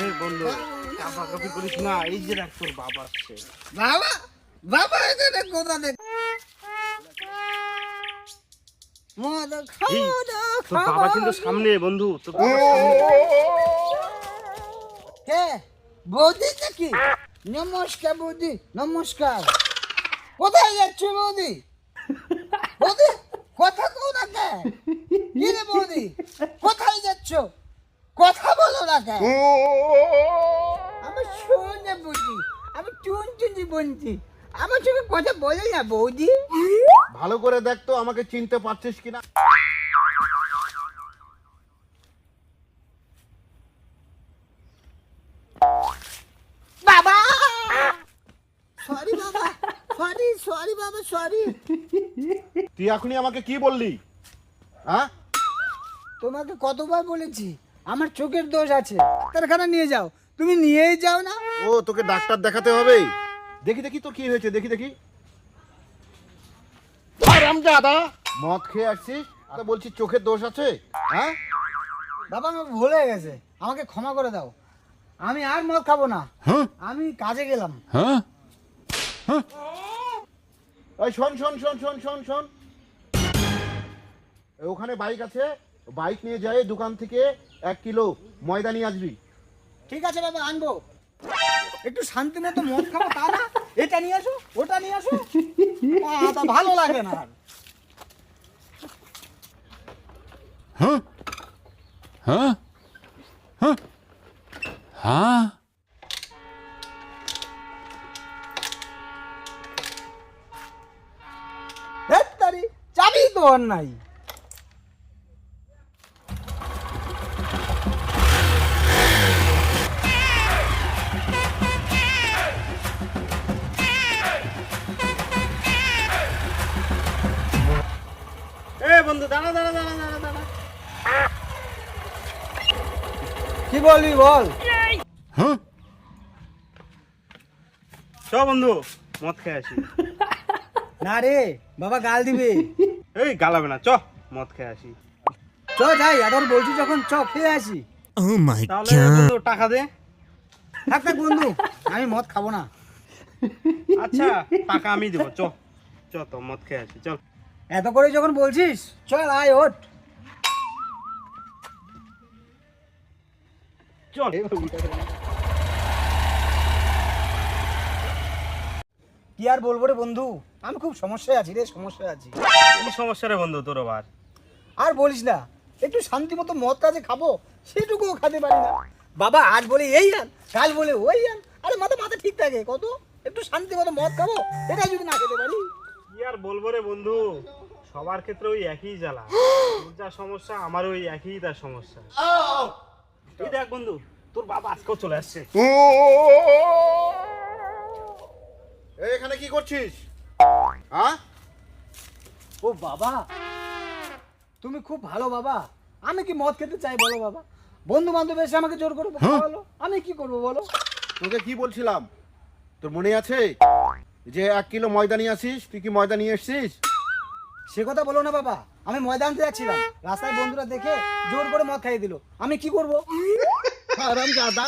এই বন্ধু কাপা করিস না এই যে দেখ তোর বাবা আসছে। বাবা? বাবা কোথা তোর বাবা কিন্তু সামনে বন্ধু তোর কে বৌদি নাকি? নমস্কার বৌদি নমস্কার। কোথায় যাচ্ছ বৌদি? বৌদি কথা কও না কে? বৌদি? কোথায় যাচ্ছ? কথা বলো না কে আমি শোনে বৌদি আমি চুন চুনি বলছি আমার সঙ্গে কথা বলে না বৌদি। ভালো করে দেখ তো আমাকে চিনতে পারছিস কিনা? বাবা! সরি বাবা সরি সরি বাবা সরি তুই এখনই আমাকে কি বললি? হ্যাঁ? তোমাকে কতবার বলেছি আমার চোখের দোষ আছে। ডাক্তারখানা নিয়ে যাও। তুমি নিয়েই যাও না। ও তোকে ডাক্তার দেখাতে হবে দেখি দেখি তো কি হয়েছে দেখি দেখি। দাদা মদ খেয়ে আসছিস? আর বলছি চোখের দোষ আছে? হ্যাঁ? বাবা আমার ভুল হয়ে গেছে। আমাকে ক্ষমা করে দাও। আমি আর মদ খাব না। আমি কাজে গেলাম। ওই শোন শোন শোন শোন শোন শোন। ওখানে বাইক আছে। বাইক নিয়ে যাই দোকান থেকে এক কিলো ময়দা নিয়ে আসবি। ঠিক আছে বাবা আনব। একটু শান্তি মতো মদ খাব তা না। এটা নিয়ে আসো ওটা নিয়ে আসো। তা ভালো লাগে না আর। ধ্যাৎ তারি, চাবি তো ওর নাই। বন্ধু দাঁড়া দাঁড়া দাঁড়া দাঁড়া দাঁড়া। কি বলবি বল? চ বন্ধু মদ খেয়ে আসি। না রে বাবা গাল দিবে। এই গালাবে না চ মদ খেয়ে আসি। চ যাই এখন বলছি যখন চ খেয়ে আসি। তাহলে বন্ধু টাকা দে। থাক থাক বন্ধু আমি মদ খাব না। আচ্ছা টাকা আমি দেবো চ। চ তো মদ খেয়ে আসি চল। এত করে যখন বলছিস চল আয় ওঠ। চল। কি আর বলব রে বন্ধু? আমি খুব সমস্যায় আছি রে সমস্যায় আছি। কি সমস্যা রে বন্ধু তোর আবার? আর বলিস না একটু শান্তি মতো মদ কাজে খাব সেটুকুও খেতে পারি না। বাবা আজ বলে এই আন কাল বলে ওই আন। আরে মাথা মাথা ঠিক থাকে কত? একটু শান্তি মতো মদ খাব এটা যদি না খেতে পারি। কি আর বলব রে বন্ধু? সবার ক্ষেত্রে ওই একই জ্বালা। তোর যা সমস্যা আমার ওই একই তার সমস্যা। এই দেখ বন্ধু তোর বাবা আজকেও চলে আসছে। এখানে কি করছিস? হ্যাঁ? ও বাবা তুমি খুব ভালো বাবা। আমি কি মদ খেতে চাই বলো বাবা? বন্ধু বান্ধব এসে আমাকে জোর করে বলো। আমি কি করব বলো? তোকে কি বলছিলাম? তোর মনে আছে? যে এক কিলো ময়দা নিয়ে আসিস তুই কি ময়দা নিয়ে এসছিস? সে কথা বলো না বাবা। আমি ময়দান যাচ্ছিলাম। রাস্তায় বন্ধুরা দেখে জোর করে মদ খাইয়ে দিল। আমি কি করব? আরাম দাদা